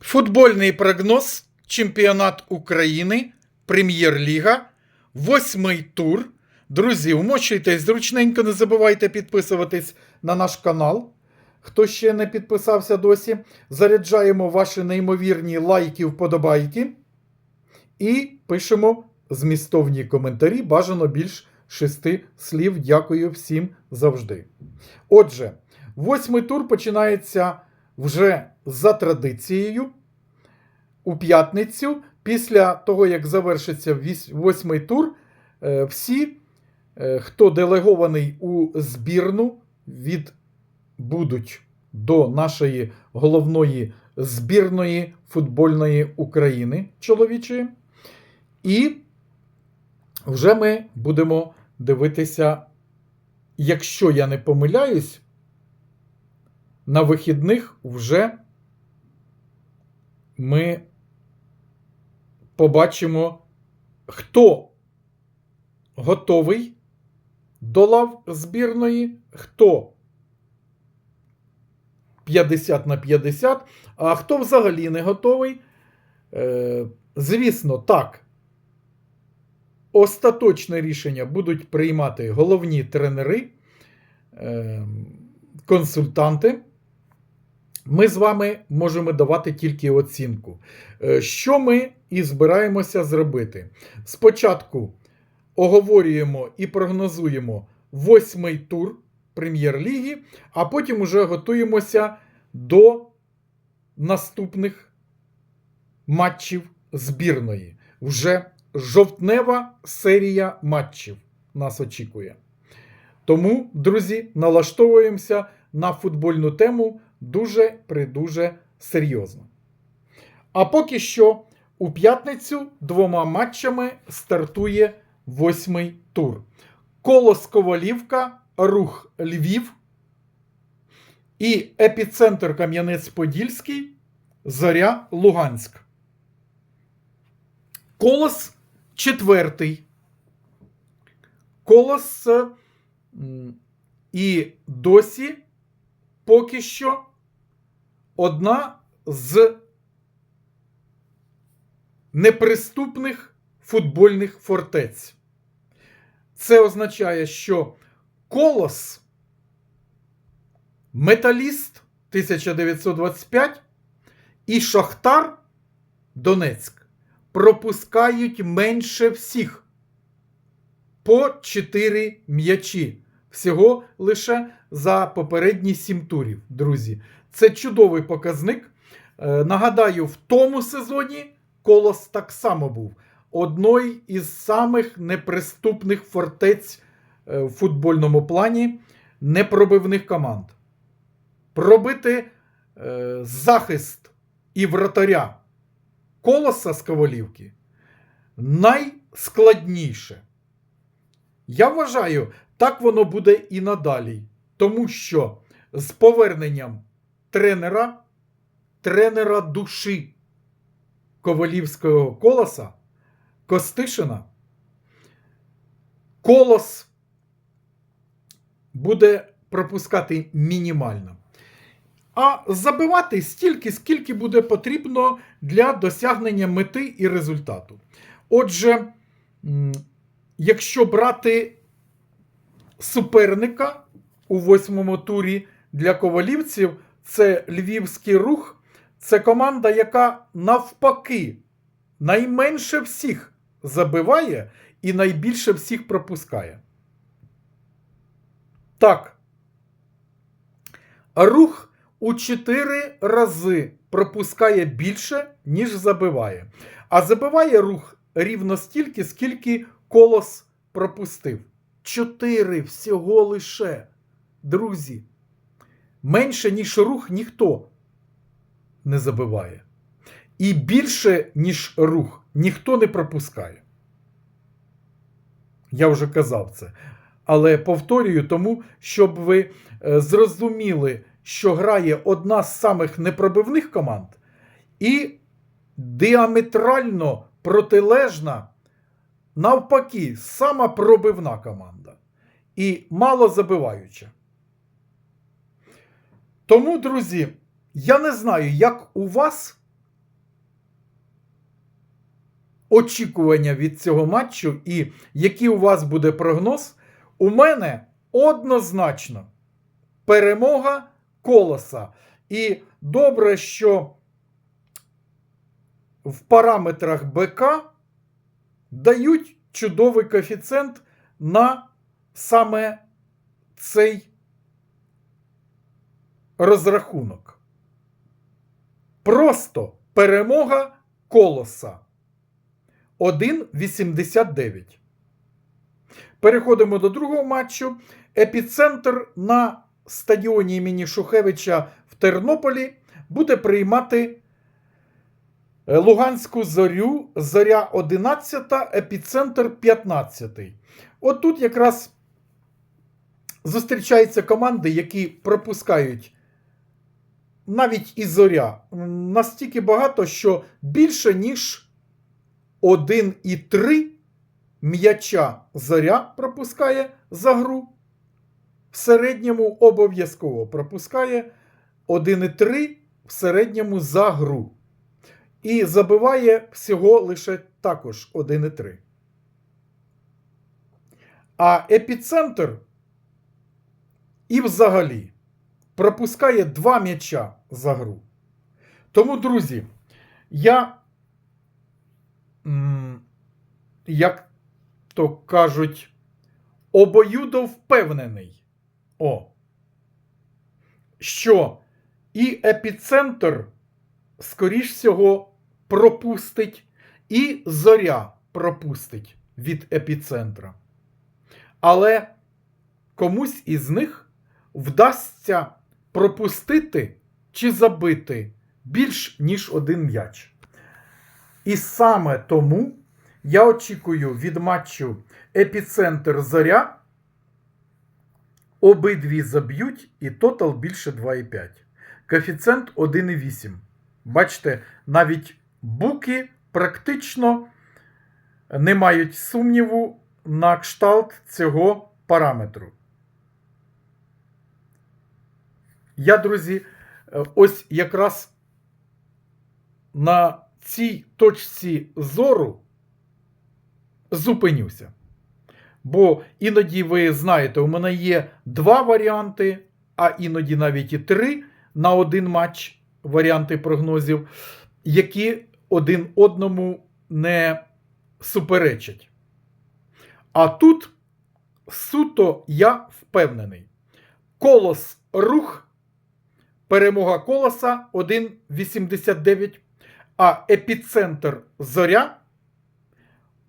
Футбольний прогноз. Чемпіонат України, Прем'єр-ліга, восьмий тур. Друзі, вмочуйтесь зручненько, не забувайте підписуватись на наш канал. Хто ще не підписався досі, заряджаємо ваші неймовірні лайки, вподобайки і пишемо змістовні коментарі. Бажано більш шести слів. Дякую всім завжди. Отже, восьмий тур починається вже за традицією у п'ятницю. Після того, як завершиться восьмий тур, е, всі, е, хто делегований у збірну, відбудуть до нашої головної збірної футбольної України чоловічої. І вже ми будемо дивитися, якщо я не помиляюсь, на вихідних вже ми побачимо, хто готовий до лав збірної, хто 50 на 50, а хто взагалі не готовий. Е, звісно, так. Остаточне рішення будуть приймати головні тренери, е, консультанти. Ми з вами можемо давати тільки оцінку. Е, Що ми і збираємося зробити? Спочатку оговорюємо і прогнозуємо восьмий тур прем'єр-ліги, а потім уже готуємося до наступних матчів збірної. Вже жовтнева серія матчів нас очікує. Тому, друзі, налаштовуємося на футбольну тему дуже придуже серйозно. А поки що у п'ятницю двома матчами стартує восьмий тур. Колос Ковалівка, Рух Львів і епіцентр Кам'янець-Подільський, Зоря Луганськ. Колос четвертий. Колос і досі поки що одна з неприступних футбольних фортець. Це означає, що Колос, Металіст 1925 і Шахтар Донецьк пропускають менше всіх по 4 м'ячі. Всього лише за попередні 7 турів, друзі. Це чудовий показник. Е, Нагадаю, в тому сезоні Колос так само був одною із самих неприступних фортець е, в футбольному плані непробивних команд. Пробити е, захист і вратаря Колоса з Ковалівки найскладніше. Я вважаю, так воно буде і надалі. Тому що з поверненням тренера, тренера душі Ковалівського колоса, Костишина, колос буде пропускати мінімально. А забивати стільки, скільки буде потрібно для досягнення мети і результату. Отже, якщо брати суперника у восьмому турі для ковалівців, це львівський рух, це команда, яка навпаки найменше всіх забиває і найбільше всіх пропускає. Так. Рух у 4 рази пропускає більше, ніж забиває. А забиває рух рівно стільки, скільки колос пропустив. 4 всього лише. Друзі. Менше, ніж рух, ніхто не забиває. І більше, ніж рух, ніхто не пропускає. Я вже казав це. Але повторюю тому, щоб ви е, зрозуміли, що грає одна з самих непробивних команд і діаметрально протилежна, навпаки, сама пробивна команда. І мало забиваюча. Тому, друзі, я не знаю, як у вас, очікування від цього матчу і який у вас буде прогноз, у мене однозначно перемога колоса. І добре, що в параметрах БК дають чудовий коефіцієнт на саме цей розрахунок. Просто перемога колоса 1,89. Переходимо до другого матчу. Епіцентр на стадіоні імені Шухевича в Тернополі буде приймати е, Луганську зорю, зоря 11, епіцентр 15. От тут якраз зустрічаються команди, які пропускають навіть і зоря настільки багато, що більше, ніж 1,3 м'яча зоря пропускає за гру. В середньому обов'язково пропускає 1,3 в середньому за гру. І забиває всього лише також 1,3. А епіцентр і взагалі пропускає 2 м'яча за гру. Тому, друзі, я, як то кажуть, обоюдо впевнений, о, що і епіцентр, скоріш всього, пропустить, і зоря пропустить від епіцентра. Але комусь із них вдасться пропустити чи забити більш ніж один м'яч. І саме тому я очікую від матчу епіцентр зоря. Обидві заб'ють і тотал більше 2,5. Коефіцієнт 1,8. Бачите, навіть буки практично не мають сумніву на кшталт цього параметру. Я, друзі, е, ось якраз на цій точці зору зупинюся. Бо іноді ви знаєте, у мене є два варіанти, а іноді навіть і три на один матч варіанти прогнозів, які один одному не суперечать. А тут суто я впевнений. Колос рух, перемога колоса 1,89, а епіцентр зоря.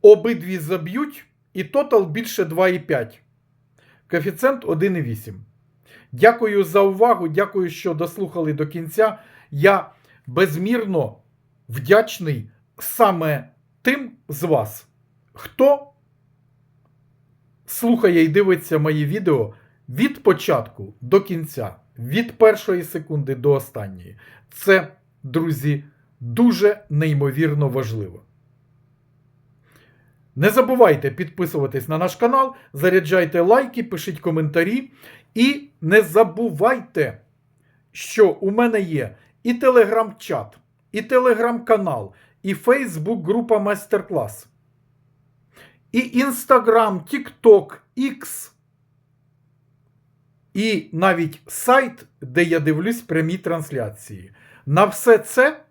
Обидві заб'ють, і тотал більше 2,5. Коефіцієнт 1,8. Дякую за увагу. Дякую, що дослухали до кінця. Я безмірно вдячний саме тим з вас, хто слухає і дивиться мої відео від початку до кінця, від першої секунди до останньої. Це, друзі, дуже неймовірно важливо. Не забувайте підписуватись на наш канал, заряджайте лайки, пишіть коментарі. І не забувайте, що у мене є і телеграм-чат, і телеграм-канал, і Фейсбук-група майстер-клас, і Інстаграм, Тікток, X, і навіть сайт, де я дивлюсь прямі трансляції. На все це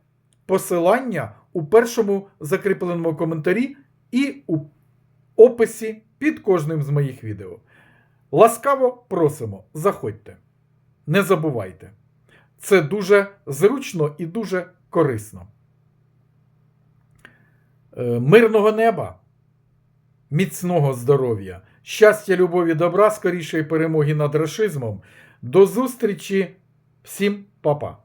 посилання у першому закріпленому коментарі і у описі під кожним з моїх відео. Ласкаво просимо, заходьте. Не забувайте. Це дуже зручно і дуже корисно. Е, Мирного неба, міцного здоров'я, щастя, любові, добра, скорішої перемоги над рашизмом. До зустрічі всім, па-па!